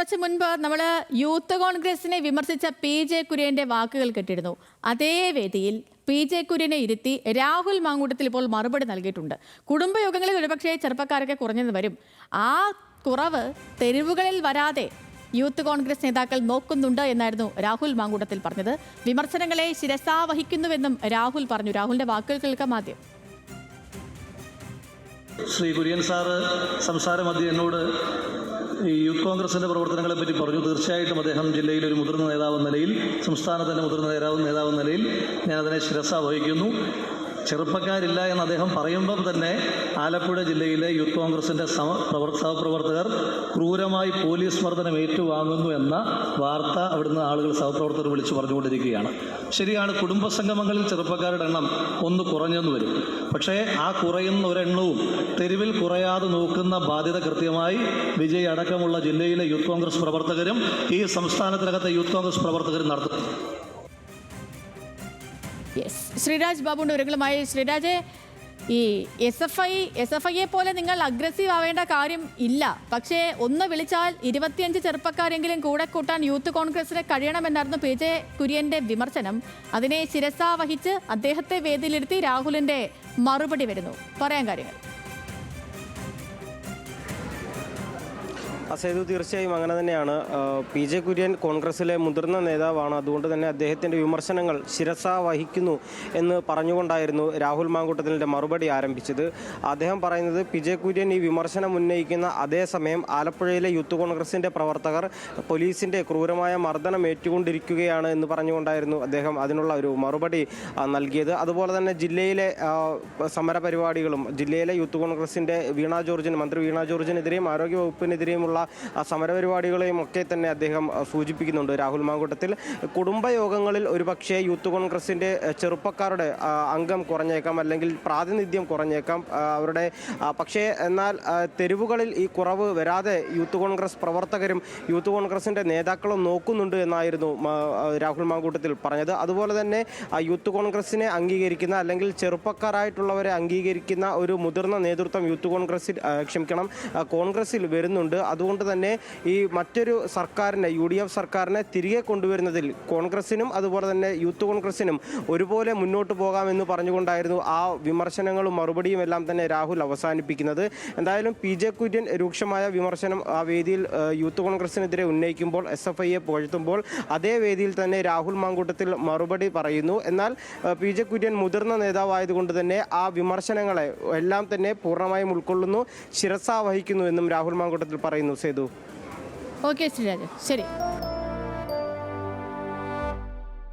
കുറച്ച് മുൻപ് നമ്മൾ യൂത്ത് കോൺഗ്രസിനെ വിമർശിച്ച പി ജെ കുര്യന്റെ വാക്കുകൾ കേട്ടിരുന്നു. അതേ വേദിയിൽ പി ജെ കുര്യനെ ഇരുത്തി രാഹുൽ മാങ്കൂട്ടത്തിൽ ഇപ്പോൾ മറുപടി നൽകിയിട്ടുണ്ട്. കുടുംബയോഗങ്ങളിൽ ഒരുപക്ഷേ ചെറുപ്പക്കാരൊക്കെ കുറഞ്ഞെന്ന് വരും. ആ കുറവ് തെരുവുകളിൽ വരാതെ യൂത്ത് കോൺഗ്രസ് നേതാക്കൾ നോക്കുന്നുണ്ട് എന്നായിരുന്നു രാഹുൽ മാങ്കൂട്ടത്തിൽ പറഞ്ഞത്. വിമർശനങ്ങളെ ശിരസാവഹിക്കുന്നുവെന്നും രാഹുൽ പറഞ്ഞു. രാഹുലിന്റെ വാക്കുകൾ കേൾക്കാം ആദ്യം. ശ്രീ കുര്യൻ സാറ് സംസാരം മധ്യ എന്നോട് യൂത്ത് പ്രവർത്തനങ്ങളെ പറ്റി പറഞ്ഞു. തീർച്ചയായിട്ടും അദ്ദേഹം ജില്ലയിൽ ഒരു മുതിർന്ന നേതാവെന്ന നിലയിൽ സംസ്ഥാനത്തിന്റെ മുതിർന്ന നേതാവ് നേതാവെന്ന നിലയിൽ ഞാൻ അതിനെ ശിരസ വഹിക്കുന്നു ചെറുപ്പക്കാരില്ല എന്ന് അദ്ദേഹം പറയുമ്പം തന്നെ ആലപ്പുഴ ജില്ലയിലെ യൂത്ത് കോൺഗ്രസിന്റെ സഹപ്രവർത്തകർ ക്രൂരമായി പോലീസ് മർദ്ദനം ഏറ്റുവാങ്ങുന്നു എന്ന വാർത്ത അവിടുന്ന് ആളുകൾ സഹപ്രവർത്തകർ വിളിച്ചു പറഞ്ഞുകൊണ്ടിരിക്കുകയാണ്. ശരിയാണ് കുടുംബ സംഗമങ്ങളിൽ ചെറുപ്പക്കാരുടെ എണ്ണം ഒന്ന് കുറഞ്ഞെന്ന് വരും. പക്ഷേ ആ കുറയുന്ന ഒരെണ്ണവും തെരുവിൽ കുറയാതെ നോക്കുന്ന ബാധ്യത കൃത്യമായി വിജയ് അടക്കമുള്ള ജില്ലയിലെ യൂത്ത് കോൺഗ്രസ് പ്രവർത്തകരും ഈ സംസ്ഥാനത്തിനകത്തെ യൂത്ത് കോൺഗ്രസ് പ്രവർത്തകരും നടത്തും യെസ് ശ്രീരാജ് ബാബുണ്ട് വിവരങ്ങളുമായി. ശ്രീരാജെ ഈ S F I S F ഐയെ പോലെ നിങ്ങൾ അഗ്രസീവ് ആവേണ്ട കാര്യം ഇല്ല. പക്ഷേ ഒന്ന് വിളിച്ചാൽ ഇരുപത്തിയഞ്ച് ചെറുപ്പക്കാരെങ്കിലും കൂടെ കൂട്ടാൻ യൂത്ത് കോൺഗ്രസിനെ കഴിയണമെന്നായിരുന്നു പി. ജെ. കുര്യന്റെ വിമർശനം. അതിനെ ശിരസാവഹിച്ച് അദ്ദേഹത്തെ വേദിയിലിരുത്തി രാഹുലിന്റെ മറുപടി വരുന്നു. പറയാൻ കാര്യങ്ങൾ. അസേതു തീർച്ചയായും അങ്ങനെ തന്നെയാണ്. പി ജെ കുര്യൻ കോൺഗ്രസിലെ മുതിർന്ന നേതാവാണ്. അതുകൊണ്ട് തന്നെ അദ്ദേഹത്തിന്റെ വിമർശനങ്ങൾ ശിരസ വഹിക്കുന്നു എന്ന് പറഞ്ഞുകൊണ്ടായിരുന്നു രാഹുൽ മാങ്കൂട്ടത്തിന്റെ മറുപടി ആരംഭിച്ചത്. അദ്ദേഹം പറയുന്നത് പി ജെ കുര്യൻ ഈ വിമർശനം ഉന്നയിക്കുന്ന അതേസമയം ആലപ്പുഴയിലെ യൂത്ത് കോൺഗ്രസിന്റെ പ്രവർത്തകർ പോലീസിന്റെ ക്രൂരമായ മർദ്ദനം ഏറ്റുകൊണ്ടിരിക്കുകയാണ് എന്ന് പറഞ്ഞുകൊണ്ടായിരുന്നു അദ്ദേഹം അതിനുള്ള ഒരു മറുപടി നൽകിയത്. അതുപോലെ തന്നെ ജില്ലയിലെ സമരപരിപാടികളും സമര പരിപാടികളും ജില്ലയിലെ യൂത്ത് കോൺഗ്രസിന്റെ വീണ ജോർജിന് മന്ത്രി വീണ ജോർജിനെതിരെയും ആരോഗ്യ ആ, സമരപരിപാടികളെയും ഒക്കെ തന്നെ അദ്ദേഹം സൂചിപ്പിക്കുന്നുണ്ട്. രാഹുൽ മാങ്കൂട്ടത്തിൽ കുടുംബയോഗങ്ങളിൽ ഒരുപക്ഷെ യൂത്ത് കോൺഗ്രസിന്റെ ചെറുപ്പക്കാരുടെ അംഗം കുറഞ്ഞേക്കാം അല്ലെങ്കിൽ പ്രാതിനിധ്യം കുറഞ്ഞേക്കാം അവരുടെ പക്ഷേ എന്നാൽ തെരുവുകളിൽ ഈ കുറവ് വരാതെ യൂത്ത് കോൺഗ്രസ് പ്രവർത്തകരും യൂത്ത് കോൺഗ്രസിന്റെ നേതാക്കളും നോക്കുന്നുണ്ട് എന്നായിരുന്നു രാഹുൽ മാങ്കൂട്ടത്തിൽ പറഞ്ഞത്. അതുപോലെ തന്നെ യൂത്ത് കോൺഗ്രസിനെ അംഗീകരിക്കുന്ന അല്ലെങ്കിൽ ചെറുപ്പക്കാരായിട്ടുള്ളവരെ അംഗീകരിക്കുന്ന ഒരു മുതിർന്ന നേതൃത്വം യൂത്ത് കോൺഗ്രസിൽ ക്ഷമിക്കണം കോൺഗ്രസിൽ വരുന്നുണ്ട്. അതുകൊണ്ട് തന്നെ ഈ മറ്റൊരു സർക്കാരിനെ യു ഡി എഫ് സർക്കാരിനെ തിരികെ കൊണ്ടുവരുന്നതിൽ കോൺഗ്രസിനും അതുപോലെ തന്നെ യൂത്ത് കോൺഗ്രസിനും ഒരുപോലെ മുന്നോട്ട് പോകാമെന്ന് പറഞ്ഞുകൊണ്ടായിരുന്നു ആ വിമർശനങ്ങളും മറുപടിയും എല്ലാം തന്നെ രാഹുൽ അവസാനിപ്പിക്കുന്നത്. എന്തായാലും പി ജെ കുര്യൻ രൂക്ഷമായ വിമർശനം ആ വേദിയിൽ യൂത്ത് കോൺഗ്രസിനെതിരെ ഉന്നയിക്കുമ്പോൾ എസ് എഫ് ഐയെ പുകഴ്ത്തുമ്പോൾ അതേ വേദിയിൽ തന്നെ രാഹുൽ മാങ്കൂട്ടത്തിൽ മറുപടി പറയുന്നു. എന്നാൽ പി ജെ കുര്യൻ മുതിർന്ന നേതാവായതുകൊണ്ട് തന്നെ ആ വിമർശനങ്ങളെ എല്ലാം തന്നെ പൂർണമായും ഉൾക്കൊള്ളുന്നു ശിരസ വഹിക്കുന്നു എന്നും രാഹുൽ മാങ്കൂട്ടത്തിൽ പറയുന്നു. സേതു ഓക്കെ ശ്രീരാജ് ശരി.